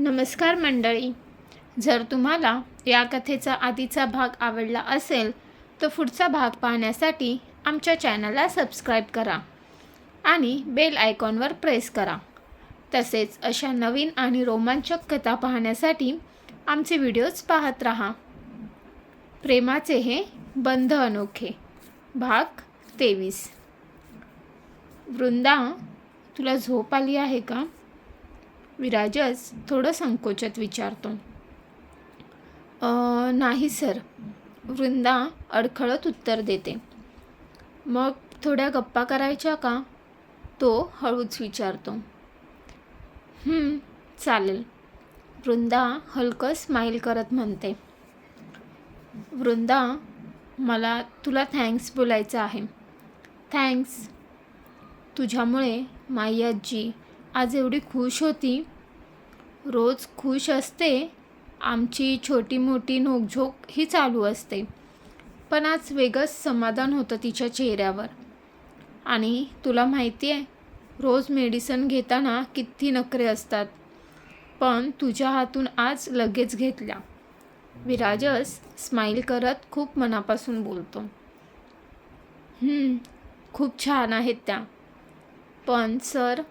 नमस्कार मंडळी. जर तुम्हाला या कथेचा आधीचा भाग आवडला असेल तर पुढचा भाग पाहण्यासाठी आमच्या चॅनलला सबस्क्राईब करा आणि बेल आयकॉनवर प्रेस करा. तसेच अशा नवीन आणि रोमांचक कथा पाहण्यासाठी आमचे व्हिडिओज पाहत राहा. प्रेमाचे हे बंध अनोखे. भाग तेवीस. वृंदा तुला झोप आली आहे का? विराजच थोडं संकोचत विचारतो. नाही सर. वृंदा अडखळत उत्तर देते. मग थोड्या गप्पा करायच्या का? तो हळूच विचारतो. चालेल. वृंदा हलकं स्माईल करत म्हणते. वृंदा मला तुला थँक्स बोलायचं आहे. थँक्स तुझ्यामुळे माई आजी आज एवढी खुश होती. रोज खुश असते आमची छोटी मोठी नोकझोक ही चालू असते. पण आज वेगळंच समाधान होतं तिच्या चेहऱ्यावर. आणि तुला माहिती आहे रोज मेडिसन घेताना किती नखरे असतात. पण तुझ्या हातून आज लगेच घेतल्या. विराजस स्माईल करत खूप मनापासून बोलतो. खूप छान आहेत त्या. पण सर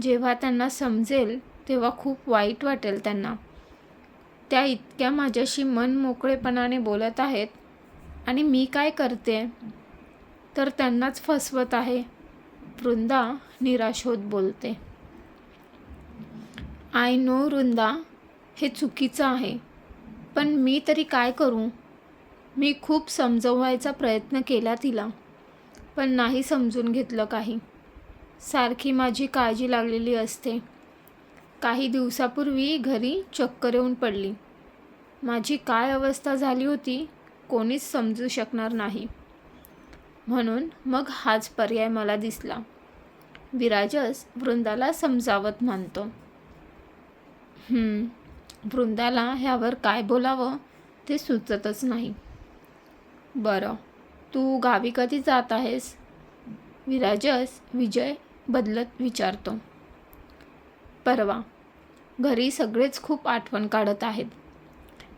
जेव्हा त्यांना समजेल तेव्हा खूप वाईट वाटेल त्यांना. त्या इतक्या माझ्याशी मन मोकळेपणाने बोलत आहेत. आणि मी काय करते? तर त्यांनाच फसवत आहे. वृंदा निराश होत बोलते. आय नो वृंदा हे चुकीचं आहे. पण मी तरी काय करू? मी खूप समजवायचा प्रयत्न केला तिला. पण नाही समजून घेतलं काही. सारखी माझी काळजी लागलेली असते. काही दिवसापूर्वी घरी चक्कर येऊन पडली. माझी काय अवस्था झाली होती कोणीच समजू शकणार नाही. म्हणून मग हाच पर्याय मला दिसला. विराजस वृंदाला समजावत म्हणतो. वृंदाला ह्यावर काय बोलावं ते सुचतच नाही. बरं तू गावी कधी जात आहेस? विराजस विजय बदलत विचारतो. परवा घरी सगळेच खूप आठवण काढत आहेत.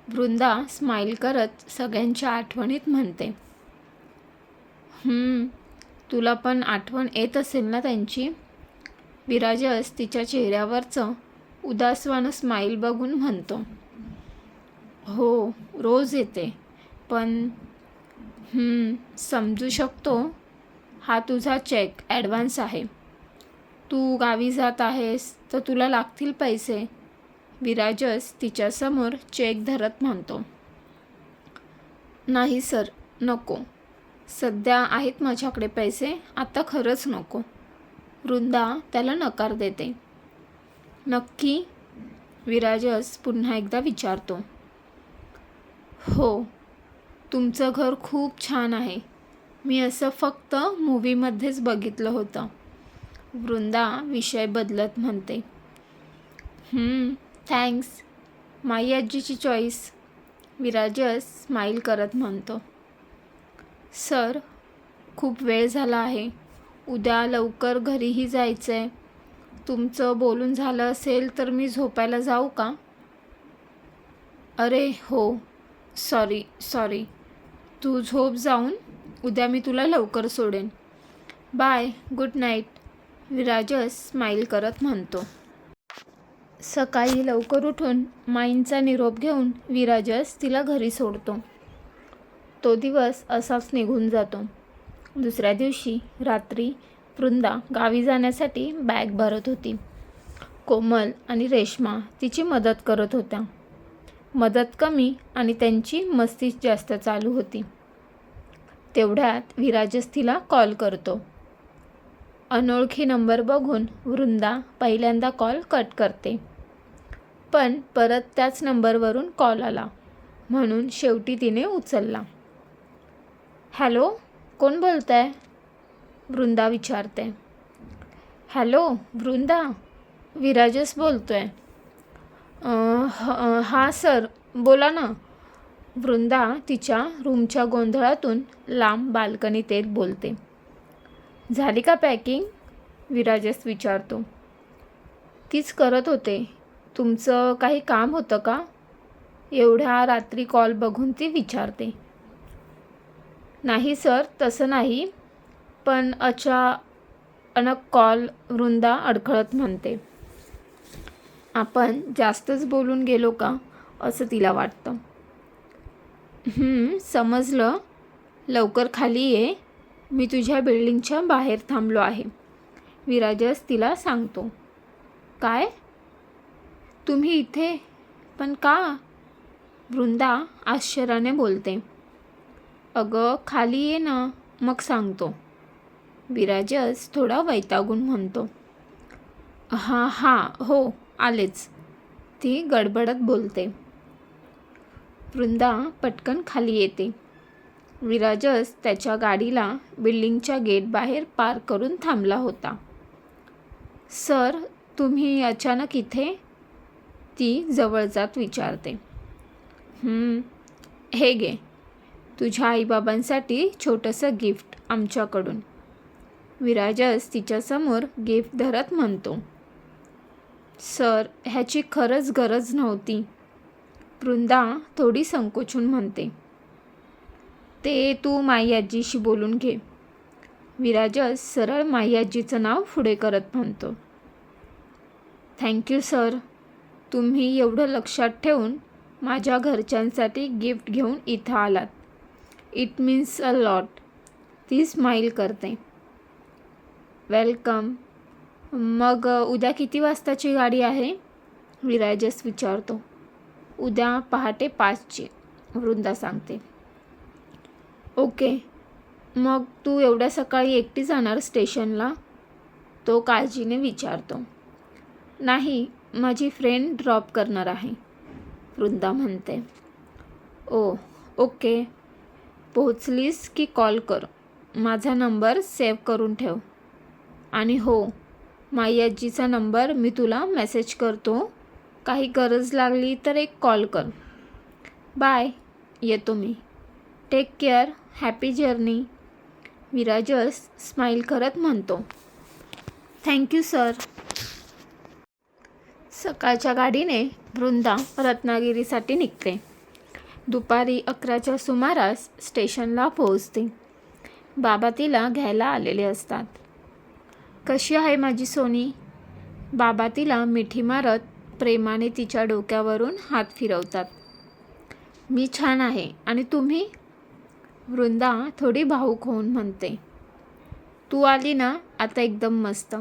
वृंदा स्माईल करत सगळ्यांच्या आठवणीत म्हणते. तुला पण आठवण येत असेल ना त्यांची? विराजस तिच्या चेहऱ्यावरचं उदासवानं स्माईल बघून म्हणतो. हो रोज येते पण समजू शकतो? हा तुझा चेक ॲडव्हान्स आहे. तू गावी जात आहेस तर तुला लागतील पैसे. विराजस तिच्यासमोर चेक धरत म्हणतो. नाही सर नको. सध्या आहेत माझ्याकडे पैसे आता खरंच नको. वृंदा त्याला नकार देते. नक्की? विराजस पुन्हा एकदा विचारतो. हो तुमचं घर खूप छान आहे. मी असं फक्त मूवीमध्येच बघितलं होतं. वृंदा विषय बदलत म्हणते. थँक्स माई आजीची चॉईस विराजस स्माईल करत म्हणतो. सर खूप वेळ झाला आहे. उद्या लवकर घरीही जायचं आहे तुमचं बोलून झालं असेल तर मी झोपायला जाऊ का? अरे हो. सॉरी सॉरी तू झोप जाऊन उद्या मी तुला लवकर सोडेन. Bye good night Virajas smile करत म्हणतो. सकाळी लवकर उठून माईंचा निरोप घेऊन विराजस तिला घरी सोडतो. तो दिवस असाच निघून जातो. दुसऱ्या दिवशी रात्री वृंदा गावी जाण्यासाठी बॅग भरत होती. कोमल आणि रेश्मा तिची मदत करत होत्या. मदत कमी आणि त्यांची मस्ती जास्त चालू होती. तेवढ्यात विराजस तिला कॉल करतो. अनोळखी नंबर बघून वृंदा पहिल्यांदा कॉल कट करते. पण परत त्याच नंबरवरून कॉल आला. म्हणून शेवटी तिने उचलला. हॅलो कोण बोलत आहे वृंदा विचारते. हॅलो वृंदा? विराजस बोलतोय. आहे ह- हां सर बोला ना. वृंदा तिच्या रूमच्या गोंधळातून लांब बाल्कनीत येत बोलते. झाली का पॅकिंग? विराजस विचारतो. तीच करत होते. तुमचं काही काम होतं का? एवढ्या रात्री कॉल बघून ती विचारते. नाही सर तसं नाही. पण अचानक कॉल वृंदा अडखळत म्हणते. आपण जास्तच बोलून गेलो का? असं तिला वाटतं. समजलं. लवकर खाली ये. मी तुझ्या बिल्डिंगच्या बाहेर थांबलो आहे. विराजस तिला सांगतो. काय? तुम्ही इथे? पण का? वृंदा आश्चर्याने बोलते. अगं खाली ये ना मग सांगतो. विराजस थोडा वैतागून म्हणतो. हां हां हो आलेच ती गडबडत बोलते. वृंदा पटकन खाली येते. विराजस त्याच्या गाडीला बिल्डिंगच्या गेटबाहेर पार पार्क करून थांबला होता. सर तुम्ही अचानक इथे ती जवळ जात विचारते हे घे. तुझ्या आईबाबांसाठी छोटंसं गिफ्ट आमच्याकडून विराजस तिच्यासमोर गिफ्ट धरत म्हणतो. सर ह्याची खरंच गरज नव्हती. वृंदा थोडी संकोचून म्हणते. ते तू माई आजीशी बोलून घे. विराजस सरळ माई आजीचं नाव पुढे करत म्हणतो. Thank you sir. तुम्ही एवढं लक्षात ठेवून माझ्या घरच्यांसाठी गिफ्ट घेऊन इथं आलात. इट मीन्स अ लॉट ती स्माईल करते. वेलकम मग उद्या किती वाजताची गाडी आहे? विराजस विचारतो. उद्या पहाटे पाचची वृंदा सांगते. ओके. मग तू एवढ्या सकाळी एकटी जाणार स्टेशनला? तो काळजीने विचारतो. नाही माझी फ्रेंड ड्रॉप करणार आहे वृंदा म्हणते. ओ ओके. पोहोचलीस की कॉल कर? माझा नंबर सेव्ह करून ठेव. आणि हो माई आजीचा नंबर मी तुला मेसेज करतो. काही गरज लागली तर एक कॉल कर. बाय येतो मी. Take care. Happy journey. Virajas smile करत म्हणतो. Thank you sir. सकाळच्या गाडीने वृंदा रत्नागिरीसाठी निघते. दुपारी अकराच्या सुमारास स्टेशनला पोहोचते. बाबा तिला घ्यायला आलेले असतात. कशी आहे माझी सोनी? बाबा तिला मिठी मारत प्रेमाने तिच्या डोक्यावरून हात फिरवतात. मी छान आहे. आणि तुम्ही? वृंदा थोडी भाऊक होऊन म्हणते तू आली ना आता एकदम मस्त.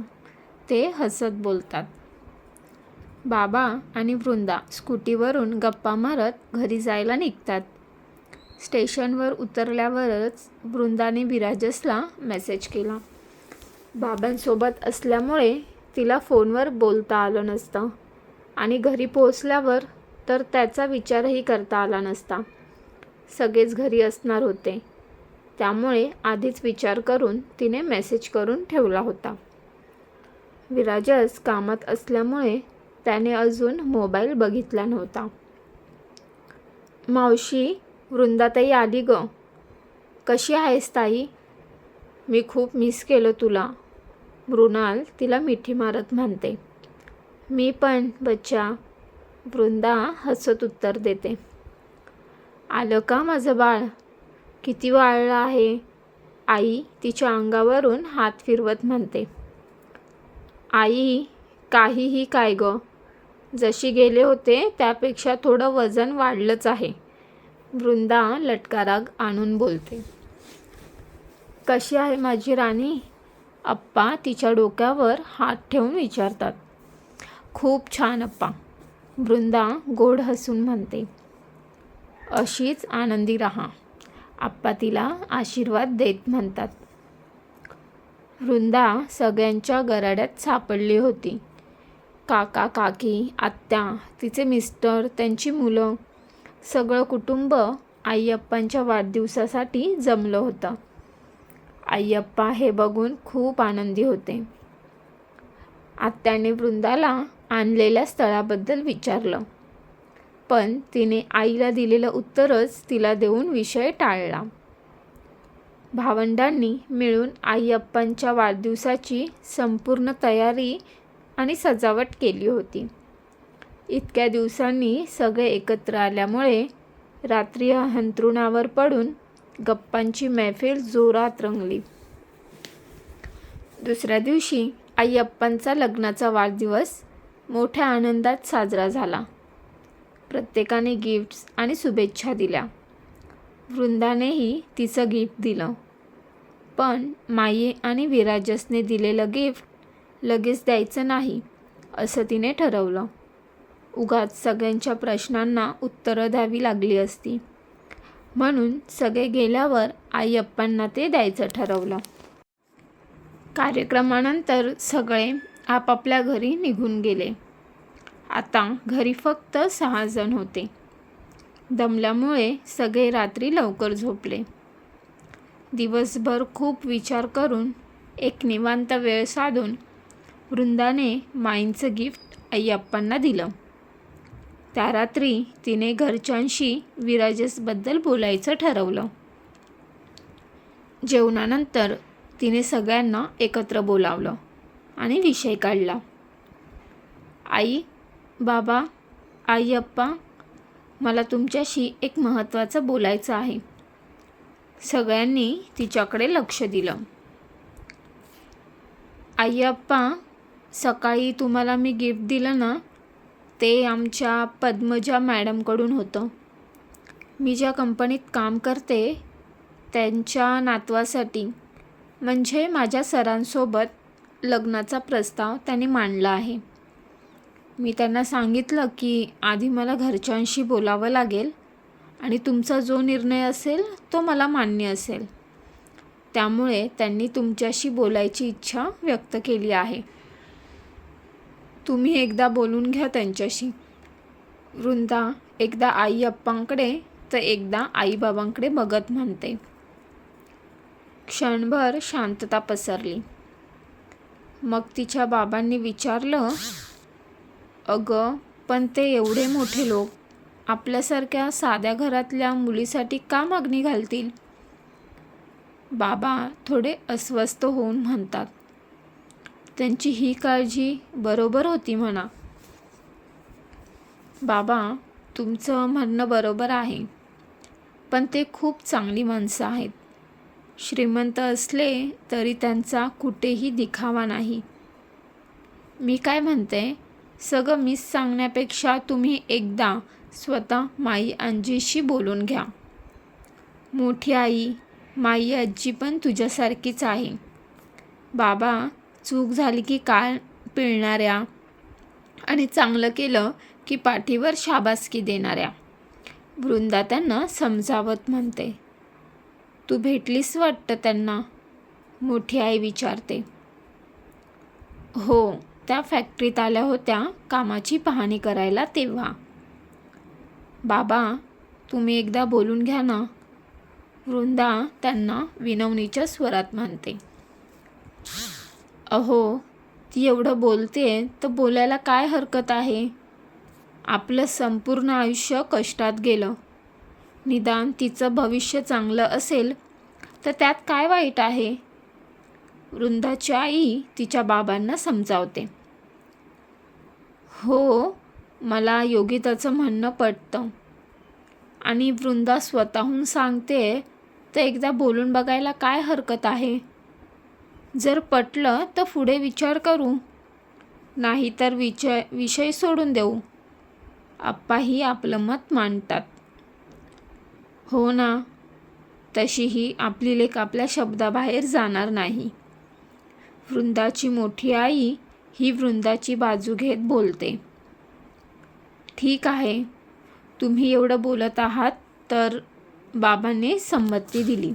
ते हसत बोलतात. बाबा आणि वृंदा स्कूटीवरून गप्पा मारत घरी जायला निघतात. स्टेशनवर उतरल्यावरच वृंदाने विराजसला मेसेज केला. बाबांसोबत असल्यामुळे तिला फोनवर बोलता आलं नसतं आणि घरी पोहोचल्यावर तर त्याचा विचारही करता आला नसता. सगळेच घरी असणार होते. त्यामुळे आधीच विचार करून तिने मेसेज करून ठेवला होता. विराजस कामात असल्यामुळे त्याने अजून मोबाईल बघितला नव्हता. मावशी वृंदाताई आली ग. कशी आहेस ताई? मी खूप मिस केलं तुला. मृणाल तिला मिठी मारत म्हणते. मी पण बच्चा. वृंदा हसत उत्तर देते. आलं का माझं बाळ? किती वाळलं आहे? आई तिच्या अंगावरून हात फिरवत म्हणते. आई काहीही काय ग? जशी गेले होते त्यापेक्षा थोडं वजन वाढलंच आहे. वृंदा लटकाराग आणून बोलते. कशी आहे माझी राणी? अप्पा तिच्या डोक्यावर हात ठेवून विचारतात. खूप छान अप्पा. वृंदा गोड हसून म्हणते. अशीच आनंदी राहा. आप्पा तिला आशीर्वाद देत म्हणतात. वृंदा सगळ्यांच्या गराड्यात सापडली होती. काका काकी आत्या तिचे मिस्टर त्यांची मुलं सगळं कुटुंब आईअप्पांच्या वाढदिवसासाठी जमलं होतं. आईअप्पा हे बघून खूप आनंदी होते. आत्याने वृंदाला आणलेल्या स्थळाबद्दल विचारलं. पण तिने आईला दिलेलं उत्तरच तिला देऊन विषय टाळला. भावंडांनी मिळून आईअप्पांच्या वाढदिवसाची संपूर्ण तयारी आणि सजावट केली होती. इतक्या दिवसांनी सगळे एकत्र आल्यामुळे रात्री अंथरुणावर पडून गप्पांची मैफिल जोरात रंगली. दुसऱ्या दिवशी आईअप्पांचा लग्नाचा वाढदिवस मोठ्या आनंदात साजरा झाला. प्रत्येकाने गिफ्ट्स आणि शुभेच्छा दिल्या. वृंदानेही तिचं गिफ्ट दिलं. पण माई आणि विराजसने दिलेलं गिफ्ट लगेच द्यायचं नाही असं तिने ठरवलं. उगाच सगळ्यांच्या प्रश्नांना उत्तरं द्यावी लागली असती. म्हणून सगळे गेल्यावर आई अप्पांना ते द्यायचं ठरवलं. कार्यक्रमानंतर सगळे आपापल्या घरी निघून गेले. आता घरी फक्त सहा जण होते. दमल्यामुळे सगळे रात्री लवकर झोपले. दिवसभर खूप विचार करून एक निवांत वेळ साधून वृंदाने माईंचं गिफ्ट अय्यप्पांना दिलं. त्या रात्री तिने घरच्यांशी विराजेसबद्दल बोलायचं ठरवलं. जेवणानंतर तिने सगळ्यांना एकत्र बोलावलं आणि विषय काढला. आई बाबा आईअप्पा मला तुमच्याशी एक महत्त्वाचं बोलायचं आहे. सगळ्यांनी तिच्याकडे लक्ष दिलं. आईअप्पा सकाळी तुम्हाला मी गिफ्ट दिलं ना ते आमच्या पद्मजा मॅडमकडून होतं. मी ज्या कंपनीत काम करते त्यांच्या नातवासाठी म्हणजे माझ्या सरांसोबत लग्नाचा प्रस्ताव त्यांनी मांडला आहे. मी त्यांना सांगितलं की आधी मला घरच्यांशी बोलावं लागेल आणि तुमचा जो निर्णय असेल तो मला मान्य असेल. त्यामुळे त्यांनी तुमच्याशी बोलायची इच्छा व्यक्त केली आहे. तुम्ही एकदा बोलून घ्या त्यांच्याशी. वृंदा एकदा आई अप्पांकडे तर एकदा आईबाबांकडे बघत म्हणते. क्षणभर शांतता पसरली. मग तिच्या बाबांनी विचारलं अगं पण ते एवढे मोठे लोक आपल्यासारख्या साध्या घरातल्या मुलीसाठी का मागणी घालतील? बाबा थोडे अस्वस्थ होऊन म्हणतात त्यांची ही काळजी बरोबर होती म्हणा. बाबा तुमचं म्हणणं बरोबर आहे पण ते खूप चांगली माणसं आहेत. श्रीमंत असले तरी त्यांचा कुठेही दिखावा नाही. मी काय म्हणते सगळं मीच सांगण्यापेक्षा तुम्ही एकदा स्वतः माई आजीशी बोलून घ्या. मोठी आई माई आजी पण तुझ्यासारखीच आहे. बाबा चूक झाली की काळ पिळणाऱ्या आणि चांगलं केलं की पाठीवर शाबासकी देणाऱ्या. वृंदा त्यांना समजावत म्हणते. तू भेटलीस वाटतं त्यांना? मोठी आई विचारते. हो त्या फॅक्टरीत आल्या होत्या कामाची पाहणी करायला तेव्हा. बाबा तुम्ही एकदा बोलून घ्या ना. वृंदा त्यांना विनवणीच्या स्वरात म्हणते. अहो ती एवढं बोलते तर बोलायला काय हरकत आहे? आपलं संपूर्ण आयुष्य कष्टात गेलं. निदान तिचं भविष्य चांगलं असेल तर त्यात काय वाईट आहे? वृंदाची आई तिच्या बाबांना समजावते. हो मला योगिताचं म्हणणं पटतं. आणि वृंदा स्वतःहून सांगते तर एकदा बोलून बघायला काय हरकत आहे? जर पटलं तर पुढे विचार करू. नाही तर विचय विषय सोडून देऊ. आप्पाही आपलं मत मांडतात. हो ना तशीही आपली लेख आपल्या शब्दाबाहेर जाणार नाही. वृंदाची मोठी आई ही वृंदाची बाजू घेत बोलते. ठीक आहे तुम्ही एवढं बोलत आहात तर बाबांनी संमती दिली.